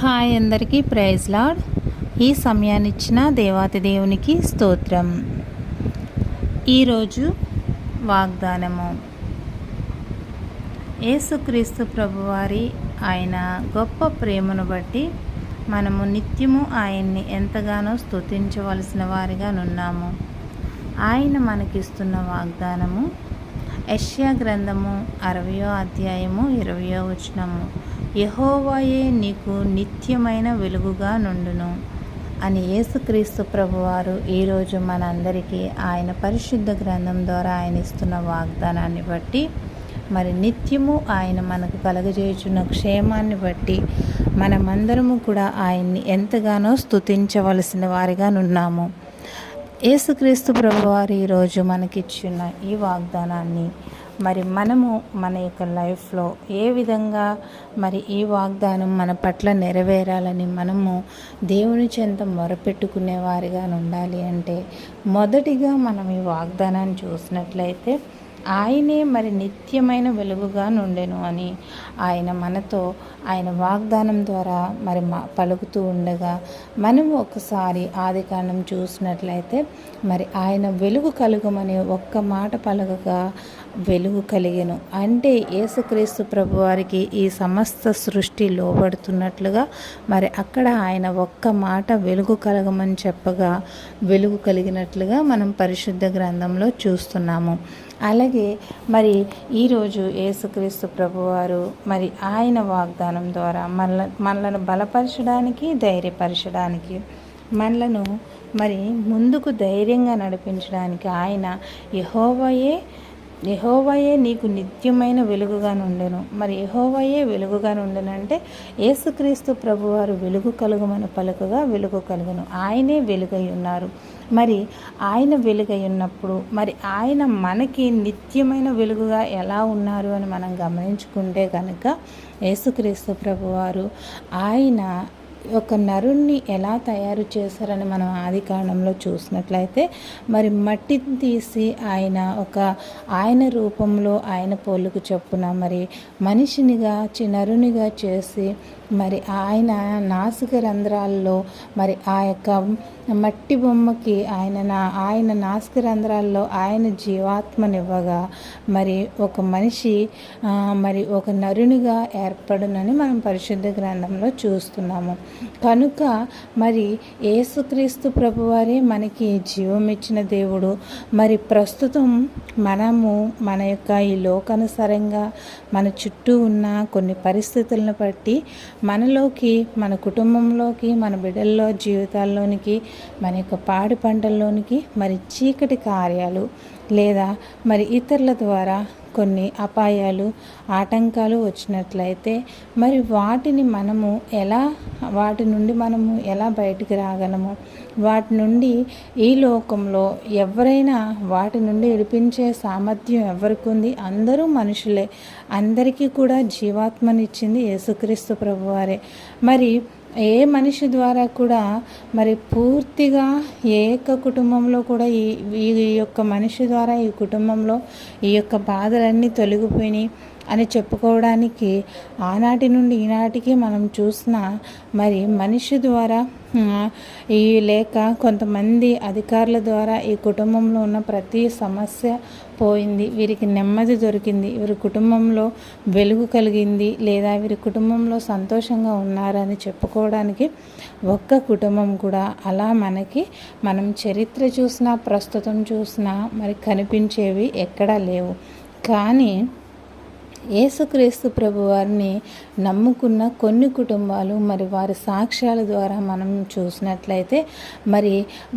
Hi అందరికీ praise lord. ఈ సమయాన్ని ఇచ్చిన దేవాతి దేవునికి స్తోత్రం. ఈరోజు వాగ్దానము. యేసుక్రీస్తు ప్రభువారి ఆయన గొప్ప ప్రేమను బట్టి మనము నిత్యము ఆయన్ని ఎంతగానో స్తుతించవలసిన వారిగా నున్నాము. ఆయన మనకిస్తున్న వాగ్దానము యష్యా గ్రంథము అరవయో అధ్యాయము ఇరవయో వచనము. యహోవాయే నీకు నిత్యమైన వెలుగుగా నుండును. అని యేసుక్రీస్తు ప్రభువారు ఈరోజు మనందరికీ ఆయన పరిశుద్ధ గ్రంథం ద్వారా ఆయన ఇస్తున్న వాగ్దానాన్ని బట్టి మరి నిత్యము ఆయన మనకు కలగజేయుచున్న క్షేమాన్ని బట్టి మనమందరము కూడా ఆయన్ని ఎంతగానో స్తుతించవలసిన వారిగా నున్నాము యేసుక్రీస్తు ప్రభువారు ఈరోజు మనకిచ్చిన ఈ వాగ్దానాన్ని మరి మనము మన యొక్క లైఫ్లో ఏ విధంగా మరి ఈ వాగ్దానం మన పట్ల నెరవేరాలని మనము దేవుని చెంత మొరపెట్టుకునే వారిగా ఉండాలి అంటే మొదటిగా మనం ఈ వాగ్దానాన్ని చూసినట్లయితే ఆయనే మరి నిత్యమైన వెలుగుగా నుండెను అని ఆయన మనతో ఆయన వాగ్దానం ద్వారా మరి మా పలుకుతూ ఉండగా మనం ఒకసారి ఆది కాండం చూసినట్లయితే మరి ఆయన వెలుగు కలుగమని ఒక్క మాట పలకగా వెలుగు కలిగెను. అంటే యేసుక్రీస్తు ప్రభు వారికి ఈ సమస్త సృష్టి లోబడుతున్నట్లుగా మరి అక్కడ ఆయన ఒక్క మాట వెలుగు కలగమని చెప్పగా వెలుగు కలిగినట్లుగా మనం పరిశుద్ధ గ్రంథంలో చూస్తున్నాము. అలాగే మరి ఈరోజు యేసుక్రీస్తు ప్రభువారు మరి ఆయన వాగ్దానం ద్వారా మనల మనలను బలపరచడానికి ధైర్యపరచడానికి మనలను మరి ముందుకు ధైర్యంగా నడిపించడానికి ఆయన యహోవయే యహోవయే నీకు నిత్యమైన వెలుగుగా నుండెను. మరి యహోవయే వెలుగుగా నుండెనంటే యేసుక్రీస్తు ప్రభువారు వెలుగు కలుగుమని పలుకగా వెలుగు కలుగును. ఆయనే వెలుగై ఉన్నారు. మరి ఆయన వెలుగై ఉన్నప్పుడు మరి ఆయన మనకి నిత్యమైన వెలుగుగా ఎలా ఉన్నారు అని మనం గమనించుకుంటే కనుక యేసుక్రీస్తు ప్రభువారు ఆయన ఒక నరుణ్ణి ఎలా తయారు చేశారని మనం ఆది కాండంలో చూసినట్లయితే మరి మట్టిని తీసి ఆయన ఒక ఆయన రూపంలో ఆయన పోలుకు చొప్పున మరి మనిషినిగా నరునిగా చేసి మరి ఆయన నాసిక రంధ్రాల్లో మరి ఆ యొక్క మట్టి బొమ్మకి ఆయన నా ఆయన నాసిక రంధ్రాల్లో ఆయన జీవాత్మనివ్వగా మరి ఒక మనిషి మరి ఒక నరునిగా ఏర్పడునని మనం పరిశుద్ధ గ్రంథంలో చూస్తున్నాము. కనుక మరి యేసుక్రీస్తు ప్రభువారే మనకి జీవం ఇచ్చిన దేవుడు. మరి ప్రస్తుతం మనము మన యొక్క ఈ లోకానుసారంగా మన చుట్టూ ఉన్న కొన్ని పరిస్థితులను బట్టి మనలోకి మన కుటుంబంలోకి మన బిడ్డల్లో జీవితాల్లోనికి మన యొక్క పాడి పంటల్లోనికి మరి చీకటి కార్యాలు లేదా మరి ఇతరుల ద్వారా కొన్ని అపాయాలు ఆటంకాలు వచ్చినట్లయితే మరి వాటిని మనము ఎలా వాటి నుండి మనము ఎలా బయటికి రాగలము? వాటి నుండి ఈ లోకంలో ఎవరైనా వాటి నుండి విడిపించే సామర్థ్యం ఎవరికి ఉంది అందరూ మనుషులే. అందరికీ కూడా జీవాత్మనిచ్చింది యేసుక్రీస్తు ప్రభువారే. మరి ఏ మనిషి ద్వారా కూడా మరి పూర్తిగా ఏక కుటుంబంలో కూడా ఈ ఈ యొక్క మనిషి ద్వారా ఈ కుటుంబంలో ఈ యొక్క బాధలన్నీ తొలగిపోయినాయి. అని చెప్పుకోవడానికి ఆనాటి నుండి ఈనాటికి మనం చూసిన మరి మనిషి ద్వారా ఈ లేక కొంతమంది అధికారుల ద్వారా ఈ కుటుంబంలో ఉన్న ప్రతి సమస్య పోయింది. వీరికి నెమ్మది దొరికింది. వీరి కుటుంబంలో వెలుగు కలిగింది లేదా వీరి కుటుంబంలో సంతోషంగా ఉన్నారని చెప్పుకోవడానికి ఒక్క కుటుంబం కూడా అలా మనకి మనం చరిత్ర చూసినా ప్రస్తుతం చూసినా మరి కనిపించేవి ఎక్కడా లేవు. కానీ యేసుక్రీస్తు ప్రభు వారిని నమ్ముకున్న కొన్ని కుటుంబాలు మరి వారి సాక్ష్యాల ద్వారా మనం చూసినట్లయితే మరి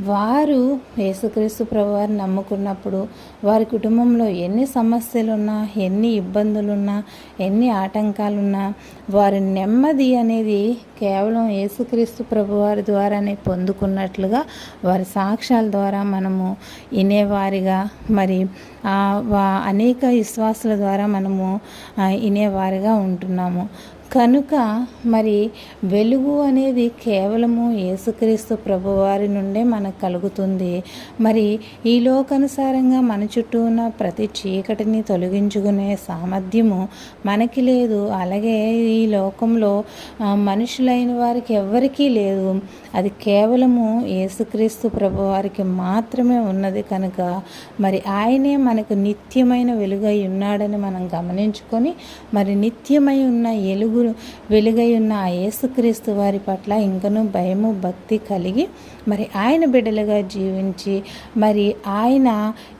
వారు యేసుక్రీస్తు ప్రభు వారిని నమ్ముకున్నప్పుడు వారి కుటుంబంలో ఎన్ని సమస్యలున్నా ఎన్ని ఇబ్బందులున్నా ఎన్ని ఆటంకాలున్నా వారి నెమ్మది అనేది కేవలం యేసుక్రీస్తు ప్రభువారి ద్వారానే పొందుకున్నట్లుగా వారి సాక్ష్యాల ద్వారా మనము వినేవారిగా మరి అనేక విశ్వాసాల ద్వారా మనము వినేవారిగా ఉంటున్నాము. కనుక మరి వెలుగు అనేది కేవలము యేసుక్రీస్తు ప్రభువారి నుండే మనకు కలుగుతుంది. మరి ఈ లోకానుసారంగా మన చుట్టూ ఉన్న ప్రతి చీకటిని తొలగించుకునే సామర్థ్యము మనకి లేదు. అలాగే ఈ లోకంలో మనుషులైన వారికి ఎవ్వరికీ లేదు. అది కేవలము యేసుక్రీస్తు ప్రభువారికి మాత్రమే ఉన్నది కనుక మరి ఆయనే మనకు నిత్యమైన వెలుగై ఉన్నాడని మనం గమనించుకొని మరి నిత్యమై ఉన్న ఎలుగు వెలుగై ఉన్న ఆ యేసుక్రీస్తు వారి పట్ల ఇంకనూ భయము భక్తి కలిగి మరి ఆయన బిడ్డలుగా జీవించి మరి ఆయన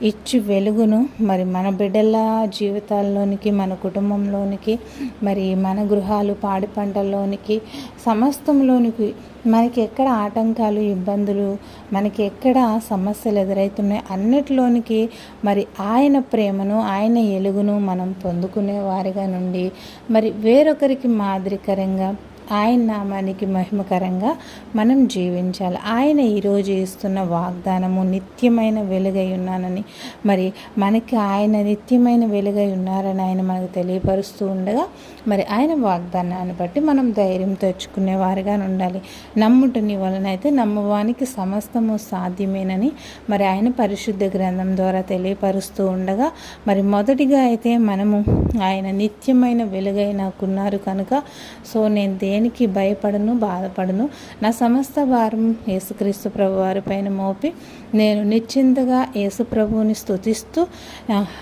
ఇచ్చి వెలుగును మరి మన బిడ్డల జీవితాల్లోనికి మన కుటుంబంలోనికి మరి మన గృహాలు పాడి పంటల్లోనికి సమస్తంలోనికి మనకి ఎక్కడ ఆటంకాలు ఇబ్బందులు మనకి ఎక్కడ సమస్యలు ఎదురవుతున్నాయి అన్నిటిలోనికి మరి ఆయన ప్రేమను ఆయన ఎలుగును మనం పొందుకునే వారిగా నుండి మరి వేరొకరికి మాదిరికరంగా ఆయన నామానికి మహిమకరంగా మనం జీవించాలి. ఆయన ఈరోజు ఇస్తున్న వాగ్దానము నిత్యమైన వెలుగై ఉన్నానని. మరి మనకి ఆయన నిత్యమైన వెలుగై ఉన్నారని ఆయన మనకు తెలియపరుస్తూ ఉండగా మరి ఆయన వాగ్దానాన్ని బట్టి మనం ధైర్యం తెచ్చుకునే వారిగా ఉండాలి. నమ్ముటని వలన అయితే నమ్మవానికి సమస్తము సాధ్యమేనని మరి ఆయన పరిశుద్ధ గ్రంథం ద్వారా తెలియపరుస్తూ ఉండగా మరి మొదటిగా అయితే మనము ఆయన నిత్యమైన వెలుగై నాకున్నారు కనుక సో నేను దేనికి భయపడను బాధపడను. నా సమస్త భారం యేసుక్రీస్తు ప్రభు వారి పైన మోపి నేను నిశ్చింతగా యేసు ప్రభువుని స్థుతిస్తూ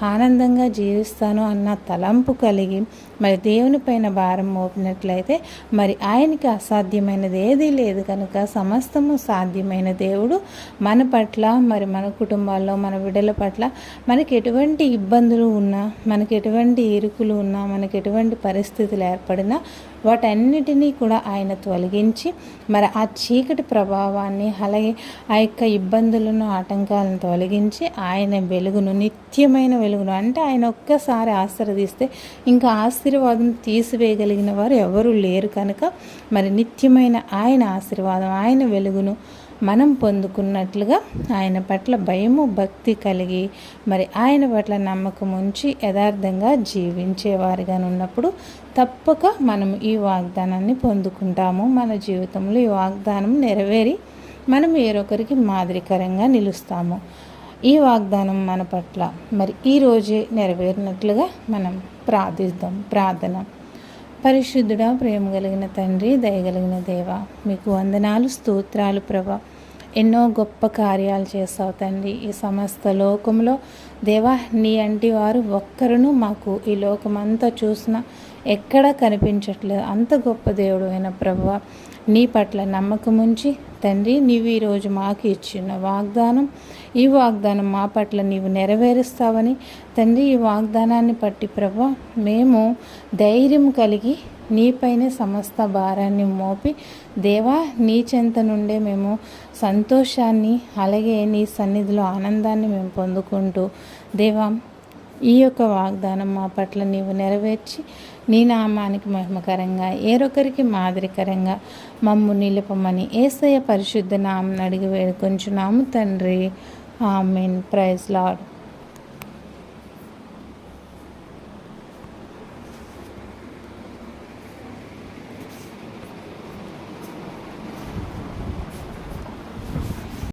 ఆనందంగా జీవిస్తాను అన్న తలంపు కలిగి మరి దేవుని పైన భారం మోపినట్లయితే మరి ఆయనకి అసాధ్యమైనది ఏదీ లేదు కనుక సమస్తము సాధ్యమైన దేవుడు మన పట్ల మరి మన కుటుంబాల్లో మన బిడ్డల పట్ల మనకి ఎటువంటి ఇబ్బందులు ఉన్నా మనకి ఎటువంటి ఇరుకులు ఉన్నా మనకి ఎటువంటి పరిస్థితులు ఏర్పడినా వాటన్నిటిని కూడా ఆయన తొలగించి మరి ఆ చీకటి ప్రభావాన్ని అలాగే ఆ యొక్క ఇబ్బందులను ఆటంకాలను తొలగించి ఆయన వెలుగును నిత్యమైన వెలుగును అంటే ఆయన ఒక్కసారి ఆశీర్వదిస్తే ఇంకా ఆశీర్వాదం తీసివేయగలిగిన వారు ఎవరూ లేరు కనుక మరి నిత్యమైన ఆయన ఆశీర్వాదం ఆయన వెలుగును మనం పొందుకున్నట్లుగా ఆయన పట్ల భయము భక్తి కలిగి మరి ఆయన పట్ల నమ్మకం ఉంచి యథార్థంగా జీవించేవారిగా ఉన్నప్పుడు తప్పక మనం ఈ వాగ్దానాన్ని పొందుకుంటాము. మన జీవితంలో ఈ వాగ్దానం నెరవేరి మనం వేరొకరికి మాదిరికరంగా నిలుస్తాము. ఈ వాగ్దానం మన పట్ల మరి ఈరోజే నెరవేరినట్లుగా మనం ప్రార్థిద్దాం. ప్రార్థన. పరిశుద్ధుడా ప్రేమ కలిగిన తండ్రి దయగలిగిన దేవ మీకు వందనాలు స్తోత్రాలు ప్రభా. ఎన్నో గొప్ప కార్యాలు చేస్తావు తండ్రి. ఈ సమస్త లోకంలో దేవా నీ అంటి వారు ఒక్కరును మాకు ఈ లోకమంతా చూసిన ఎక్కడా కనిపించట్లేదు. అంత గొప్ప దేవుడు అయిన ప్రభు నీ పట్ల నమ్మకం ఉంచి తండ్రి నీవు ఈరోజు మాకు ఇచ్చిన వాగ్దానం ఈ వాగ్దానం మా పట్ల నీవు నెరవేరుస్తావని. తండ్రి ఈ వాగ్దానాన్ని పట్టి ప్రభా మేము ధైర్యం కలిగి నీపైనే సమస్త భారాన్ని మోపి దేవా నీ చెంత నుండే మేము సంతోషాన్ని అలాగే నీ సన్నిధిలో ఆనందాన్ని మేము పొందుకుంటూ దేవా ఈ యొక్క వాగ్దానం మా పట్ల నీవు నెరవేర్చి నీ నామానికి మహిమకరంగా ఏరొకరికి మాదిరికరంగా మమ్ము నిలపమని ఏసయ పరిశుద్ధ నామం అడిగి వేడుకొంచున్నాము తండ్రి. ఆమెన్. Praise lord